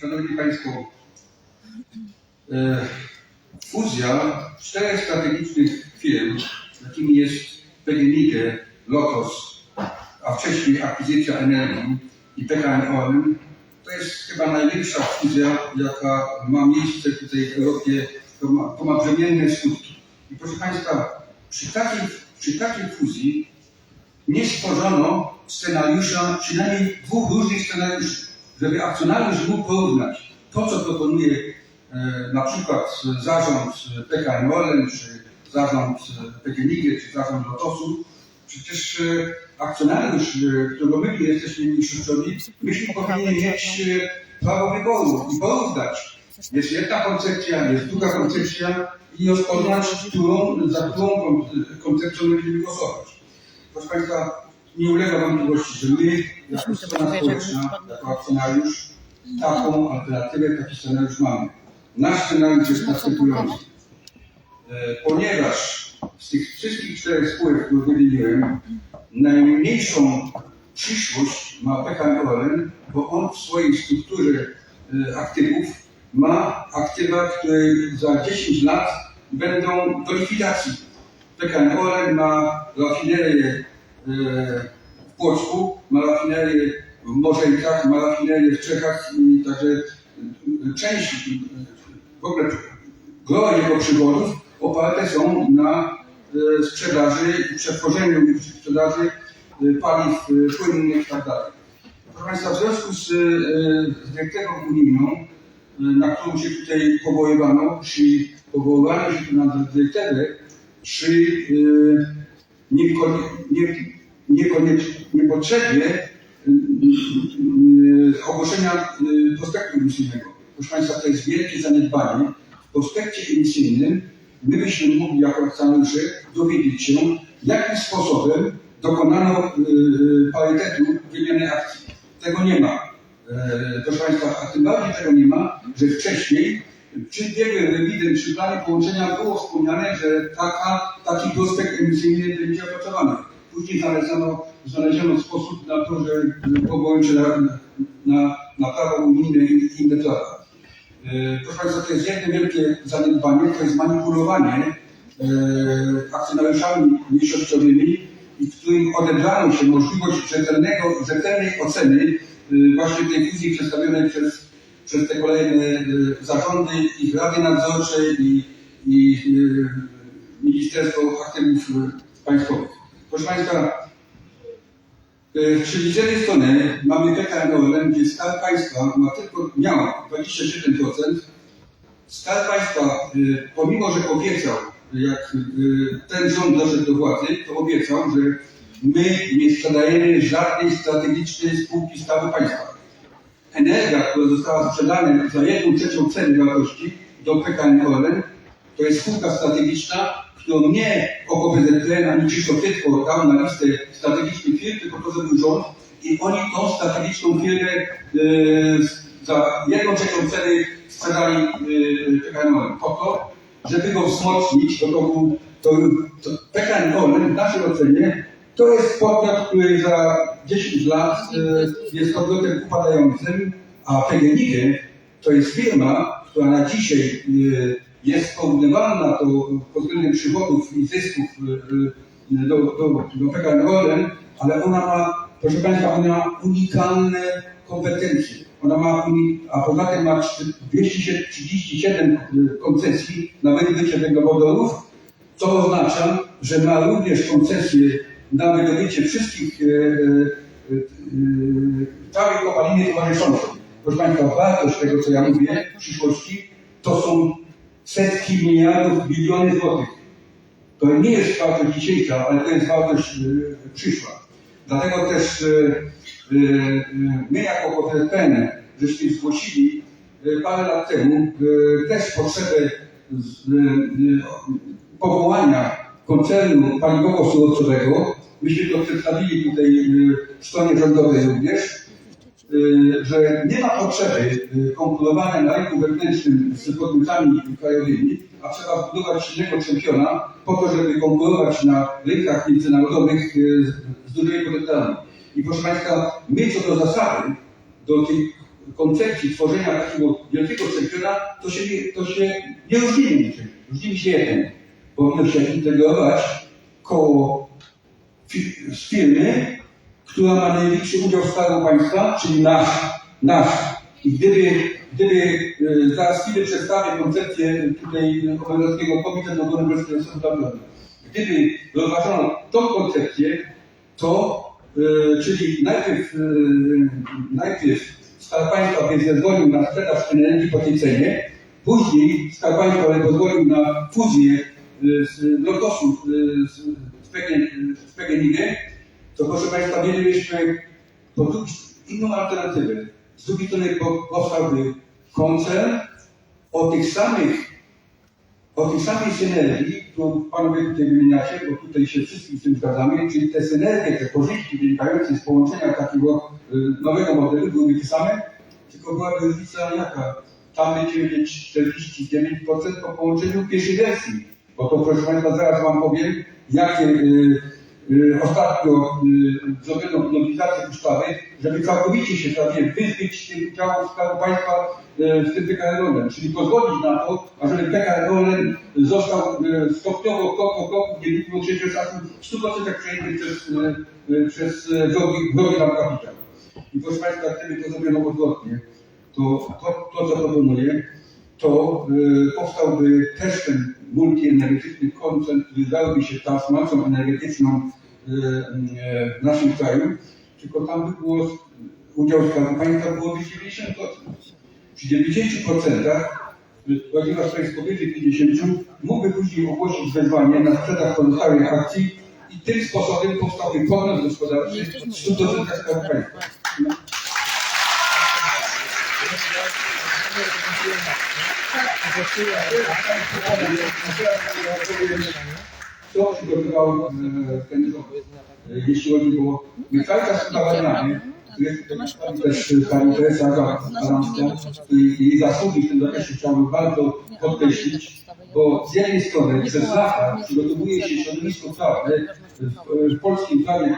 Szanowni Państwo, e, fuzja czterech strategicznych firm, jakimi jest PGNiG, Lotos, a wcześniej akwizycja energii i PKN Orlen, to jest chyba największa fuzja, jaka ma miejsce tutaj w Europie. To ma, to ma brzemienne skutki. I proszę Państwa, przy takiej, przy takiej fuzji nie stworzono scenariusza, przynajmniej dwóch różnych scenariuszy, żeby akcjonariusz mógł porównać to, co proponuje e, na przykład zarząd PKN Orlen, czy zarząd PGNiG, czy zarząd Lotosu. Przecież e, akcjonariusz, e, którego my jesteśmy mniejszościowi, myśmy powinni mieć e, prawo wyboru i porównać. Jest jedna koncepcja, jest druga koncepcja i rozpoznać, którą, za którą kon- koncepcją będziemy głosować. Proszę Państwa, nie ulega wątpliwości, że my, jako strona społeczna, jako akcjonariusz, taką alternatywę, taki scenariusz mamy. Nasz scenariusz jest następujący. E, Ponieważ z tych wszystkich czterech spółek, które wymieniłem, najmniejszą przyszłość ma PKN Orlen, bo on w swojej strukturze e, aktywów ma aktywa, które za 10 lat będą do likwidacji. PKN Orlen ma rafinerię w Płocku, ma rafinerię w Morzeńkach, w Czechach i także e, część, e, w ogóle gro jego oparte są na e, sprzedaży przetworzeniu sprzedaży e, paliw e, płynnych i tak. Proszę Państwa, w związku z, e, z dyrektywą unijną, e, na którą się tutaj powoływano, czy powoływano się na dyrektywę, czy e, niekon, nie, niekoniecznie, niepotrzebnie e, e, ogłoszenia e, prospektu emisyjnego. Proszę Państwa, to jest wielkie zaniedbanie. W prospekcie emisyjnym my byśmy mogli jako akcjonariusze dowiedzieć się, jakim sposobem dokonano parytetu wymiany akcji. Tego nie ma. E, Proszę Państwa, a tym bardziej tego nie ma, że wcześniej przy biegłym ewident, przy planie połączenia było wspomniane, że taka, taki prospekt emisyjny będzie opracowany. Później znaleziono, znaleziono sposób na to, że powołać na, na, na prawo unijne i inne Proszę Państwa, to jest jedno wielkie zaniedbanie, to jest manipulowanie e, akcjonariuszami mniejszościowymi w którym odebrano się możliwość rzetelnego, rzetelnej oceny e, właśnie tej fuzji przedstawionej przez, przez te kolejne e, zarządy, ich rady nadzorcze i, i Ministerstwo Aktywów Państwowych. Proszę Państwa, E, Czyli z jednej strony mamy PKN Orlen, gdzie Skarb Państwa ma tylko, miał 27%. Skarb Państwa, e, pomimo że obiecał, jak e, ten rząd doszedł do władzy, to obiecał, że my nie sprzedajemy żadnej strategicznej spółki Skarbu Państwa. Energia, która została sprzedana za jedną trzecią ceny wartości do PKN to jest spółka strategiczna, którą nie OKO-PZPN ani Krzysztof Tytko dał na listę strategicznych firm, tylko to zrobił rząd i oni tą strategiczną firmę e, za jedną trzecią ceny sprzedali e, PKN po to, żeby go wzmocnić, to był to, to PKN Orlen w naszej ocenie to jest podmiot, który za 10 lat e, jest podmiotem upadającym, a PGNiG to jest firma, która na dzisiaj e, jest porównywalna to pod względem przychodów i zysków e, e, do, do, do PKN ale ona ma, proszę Państwa, ona ma unikalne kompetencje. Ona ma, a poza tym ma 237 e, koncesji na wydobycie węglowodorów, co oznacza, że ma również koncesję na wydobycie wszystkich całej kopaliny towarzyszącej. Proszę Państwa, wartość tego, co ja mówię w przyszłości, to są setki miliardów, biliony złotych. To nie jest wartość dzisiejsza, ale to jest wartość e, przyszła. Dlatego też e, e, my jako OPZPN żeśmy zgłosili parę lat temu też potrzebę powołania koncernu paliwowo-surowcowego. Myśmy to przedstawili tutaj w stronie rządowej również, że nie ma potrzeby e, konkurowania na rynku wewnętrznym z podmiotami krajowymi, a trzeba zbudować silnego czempiona po to, żeby konkurować na rynkach międzynarodowych e, z- dużymi potencjałami. I proszę Państwa, my co do zasady, do tej koncepcji tworzenia takiego wielkiego sektora, to się, to się nie różnimy niczym. Różnimy się jednym. Powinno się integrować koło firmy, która ma największy udział w Skarbu Państwa, czyli nasz, nasz. I gdyby, gdyby e, za chwilę przedstawię koncepcję tutaj obywatelskiego Komitetu Ochrony Bezpieczeństwa Narodowego, gdyby rozważono tą koncepcję, to, e, czyli najpierw, e, najpierw Skarb Państwa by zezwolił na sprzedaż energii po tej cenie, później Skarb Państwa by pozwolił na fuzję z PGN, z PGNiG, to proszę Państwa, mielibyśmy inną alternatywę. Z drugiej strony po- powstałby koncern o tych samych, o tej samej synergii, którą Panowie tutaj wymieniacie, bo tutaj się wszyscy z tym zgadzamy, czyli te synergie, te korzyści wynikające z połączenia takiego y, nowego modelu byłyby te same, tylko byłaby różnica jaka? Tam będziemy mieć 49% po połączeniu pierwszej wersji. Bo to proszę Państwa, zaraz Wam powiem, jakie y, ostatnio y, zrobiono nowelizację ustawy, żeby całkowicie się prawie wyzbyć tych udziałów Skarbu Państwa y, w tym Orlen, czyli pozwolić na to, ażeby Orlen został y, stopniowo, krok po kroku, nie liczyło się czasu w 100% przejęty przez, y, y, przez y, drogi, drogi na kapitał. I proszę Państwa, gdyby to zrobiono odwrotnie, to to, to co proponuję, to y, powstałby też ten multienergetyczny koncern, który dałby się transformacją energetyczną y, w naszym kraju, tylko tam by było udział Skarbu Państwa byłoby 90%. Przy 90%, y, ponieważ to jest powyżej 50, mógłby później ogłosić wezwanie na sprzedaż pozostałych akcji i tym sposobem powstałby podmiot gospodarczy 100% Skarbu Państwa. Kto przygotował ten Jeśli chodzi o udowadniamy, jest tutaj też pani Teresa Adamska, i jej zasługi w tym zakresie chciałbym bardzo podkreślić, bo z jednej strony przez lata przygotowuje się środowisko prawne w, polskim prawie e,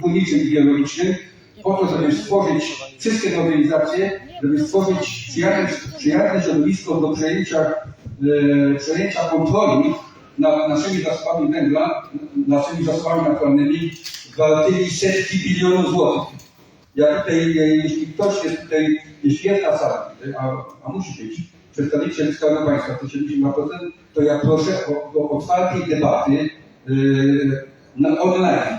górniczym i geologicznym po to, żeby stworzyć wszystkie nowelizacje, żeby stworzyć przyjazne, przyjazne środowisko do przejęcia, e, przejęcia kontroli nad naszymi zasobami węgla, naszymi zasobami naturalnymi wartymi setki bilionów złotych. Ja tutaj, e, jeśli ktoś jest tutaj, jeśli jest na sali, a, a musi być, przedstawiciel Skarbu Państwa, to 72%, to ja proszę o, o otwartej debaty yy, online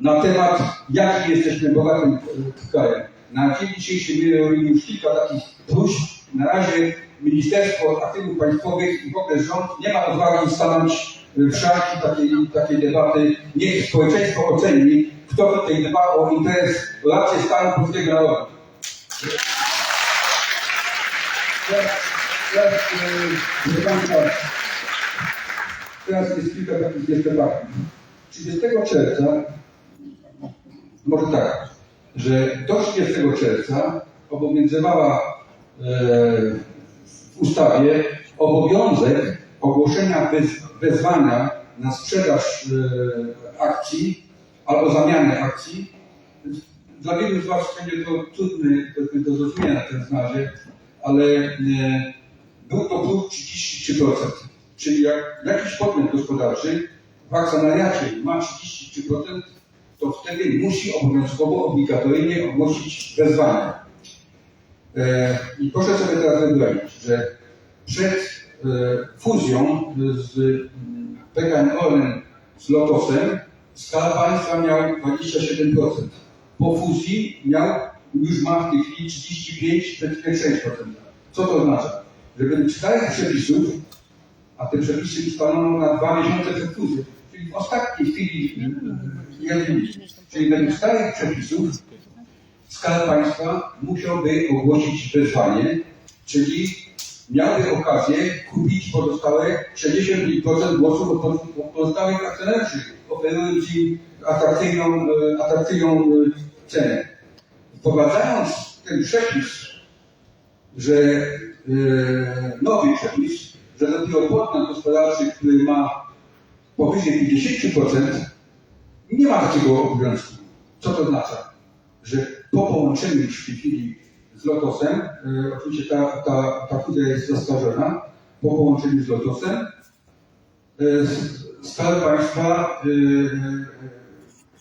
na temat, jaki jesteśmy bogatym e, krajem. Na dzień dzisiejszy robimy już kilka takich próśb. Na razie Ministerstwo Aktywów Państwowych i w ogóle rząd nie ma odwagi stanąć w szarki takiej, takiej debaty. Niech społeczeństwo oceni, kto tutaj dba o interes, rację stanu polskiego narodu. Teraz, teraz, e, Państwa, teraz jest kilka takich jeszcze faktów. 30 czerwca może tak, że do 30 czerwca obowiązywała e, w ustawie obowiązek ogłoszenia wez, wezwania na sprzedaż e, akcji albo zamianę akcji. Dla wielu z Was będzie to powiedzmy, do zrozumienia tym znazie, ale e, był to próg 33%. Czyli jak jakiś podmiot gospodarczy w akcjonariacie ma 33%, to wtedy musi obowiązkowo, obligatoryjnie ogłosić wezwanie. E, I proszę sobie teraz wyobrazić, że przed e, fuzją z mm, PKN Orlen z Lotosem Skarb Państwa miał 27%. Po fuzji miał, już ma w tej chwili 35,6%. Co to oznacza? Że według starych przepisów, a te przepisy ustalono na dwa miesiące przed fuzją, w ostatniej chwili jednym, czyli według starych przepisów Skarb Państwa musiałby ogłosić wezwanie, czyli miałby okazję kupić pozostałe 60% głosów od pozostałych akcjonariuszy, oferując im atrakcyjną, e, atrakcyjną e, cenę. Wprowadzając ten przepis, że e, nowy przepis, że dopiero podmiot gospodarczy, który ma powyżej 50%, nie ma takiego obowiązku. Co to oznacza? Że po połączeniu już w tej chwili z Lotosem. E, Oczywiście ta, ta, ta fuzja jest zaskarżona po połączeniu z Lotosem. S- Skarb Państwa e,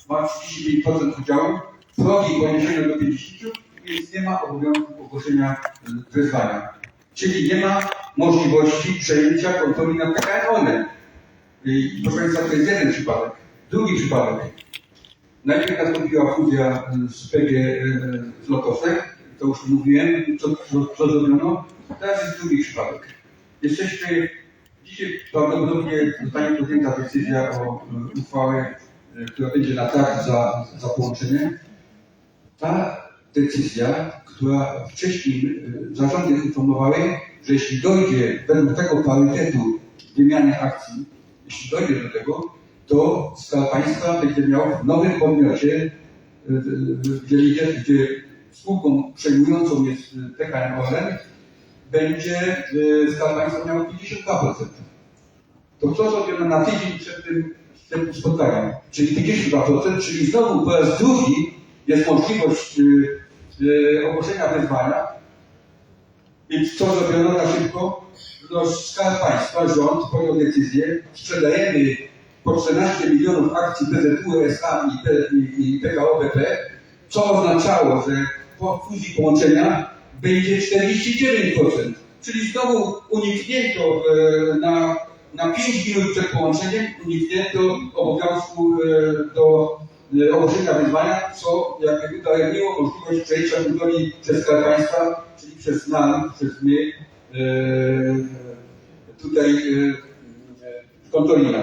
ma 35% udziału, progi poniesione do 50%, więc nie ma obowiązku ogłoszenia wezwania. Czyli nie ma możliwości przejęcia kontroli nad Orlen. I proszę Państwa, to jest jeden przypadek. Drugi przypadek. Najpierw nastąpiła fuzja e, z PG e, z Lotosem, to już mówiłem, co, co, co zrobiono. Teraz jest drugi przypadek. Jesteśmy, dzisiaj prawdopodobnie zostanie podjęta decyzja o e, uchwałę, która będzie na tak za, za połączenie. Ta decyzja, która wcześniej zarządy informowały, że jeśli dojdzie według tego parytetu wymiany akcji, jeśli dojdzie do tego, to Skarb Państwa będzie miał w nowym podmiocie, e, e, gdzie, gdzie, spółką przejmującą jest e, PKN Orlen, będzie e, Skarb Państwa miał 52%. To co zrobiono na tydzień przed tym, tym spotkaniem? Czyli 52%, czyli znowu po raz drugi jest możliwość e, e, ogłoszenia wezwania. Więc co zrobiono na szybko? No, Skarb Państwa, rząd podjął decyzję, sprzedajemy po 14 milionów akcji PZU SA i, i, i PKO BP, co oznaczało, że po fuzji połączenia będzie 49%. Czyli znowu uniknięto e, na, na 5 minut przed połączeniem, uniknięto obowiązku e, do e, ogłoszenia wyzwania, co jakby udajemniło możliwość przejścia kontroli przez Skarb Państwa, czyli przez nas, przez my, tutaj e, e, kontroli.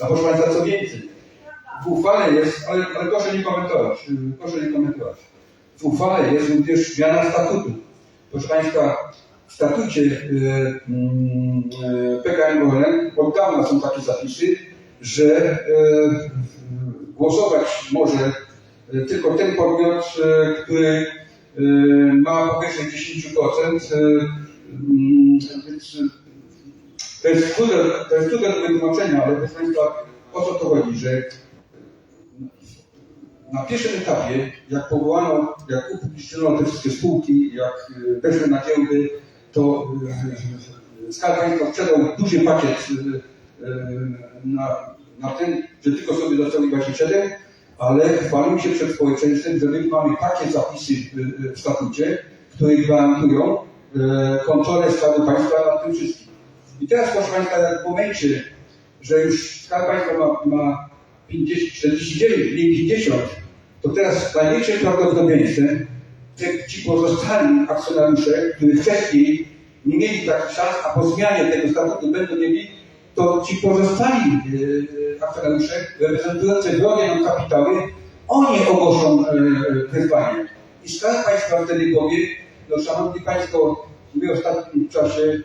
A proszę Państwa, co więcej, w uchwale jest, ale, ale proszę nie komentować, y, proszę nie komentować. W uchwale jest również zmiana statutu. Proszę Państwa, w statucie y, mm, Orlen od dawna są takie zapisy, że głosować może tylko ten podmiot, który ma powyżej 10%. To jest trudne, to jest trudne do wytłumaczenia, ale proszę Państwa, o co to chodzi, że na pierwszym etapie, jak powołano, jak upubliczniono te wszystkie spółki, jak y, weszły na giełdy, to y, Skarb Państwa sprzedał duży pakiet y, na, na ten, że tylko sobie dostali właśnie 7, ale chwalił się przed społeczeństwem, że my mamy takie zapisy w statucie, które gwarantują y, kontrolę Skarbu Państwa nad tym wszystkim. I teraz proszę Państwa, w momencie, że już Skarb Państwa ma, ma 50, 49, mniej 50, to teraz z największym prawdopodobieństwem te, ci pozostali akcjonariusze, którzy wcześniej nie mieli takich szans, a po zmianie tego statutu będą mieli, to ci pozostali e, akcjonariusze reprezentujący drogie nam kapitały, oni ogłoszą e, wezwanie. I Skarb Państwa wtedy powie, no Szanowni Państwo, my w ostatnim czasie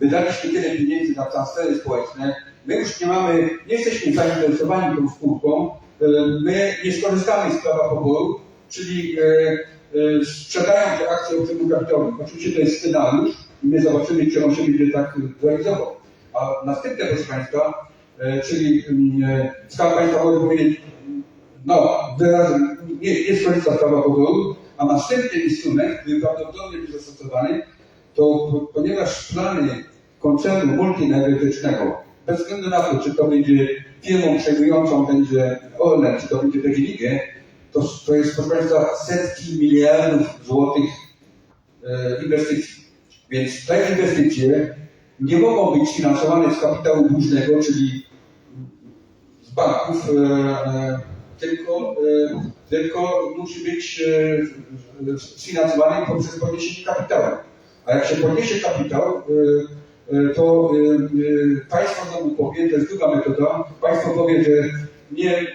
wydaliśmy tyle pieniędzy na transfery społeczne, my już nie mamy, nie jesteśmy zainteresowani tą spółką, e, my nie skorzystamy z prawa poboru, czyli e, e, sprzedają te akcje obcemu kapitałowi. Oczywiście to jest scenariusz i my zobaczymy, czy on się będzie tak realizował. A następne, proszę Państwa, czyli Skarb Państwa może powiedzieć, no, wyraźnie nie, skorzysta z prawa a następny instrument, który prawdopodobnie będzie zastosowany, to po- ponieważ plany koncernu multienergetycznego, bez względu na to, czy to będzie firmą przejmującą będzie Orlen, czy to będzie PGNiG, to, to jest proszę Państwa setki miliardów złotych e, inwestycji. Więc te inwestycje nie mogą być finansowane z kapitału dłużnego, czyli z banków, e, tylko, e, tylko musi być e, sfinansowane poprzez podniesienie kapitału. A jak się podniesie kapitał, e, to państwo znowu powie, to jest druga metoda, państwo powie, że nie,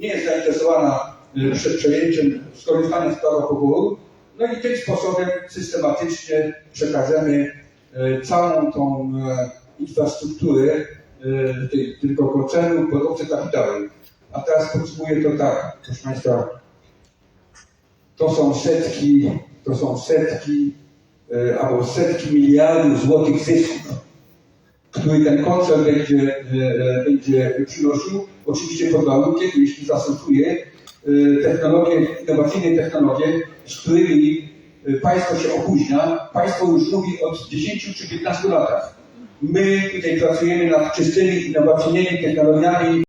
nie jest zainteresowana e, prze- przejęciem, skorzystaniem z prawa poboru, no i tym sposobem systematycznie przekażemy całą tą infrastrukturę tylko koncernu pod obce. A teraz podsumuję to tak, proszę Państwa, to są setki, to są setki e, albo setki miliardów złotych zysków, który ten koncern będzie, e, e, będzie przynosił, oczywiście pod warunkiem, jeśli zastosuje technologie, innowacyjne technologie, z którymi państwo się opóźnia, państwo już mówi od 10 czy 15 latach. My tutaj pracujemy nad czystymi, innowacyjnymi technologiami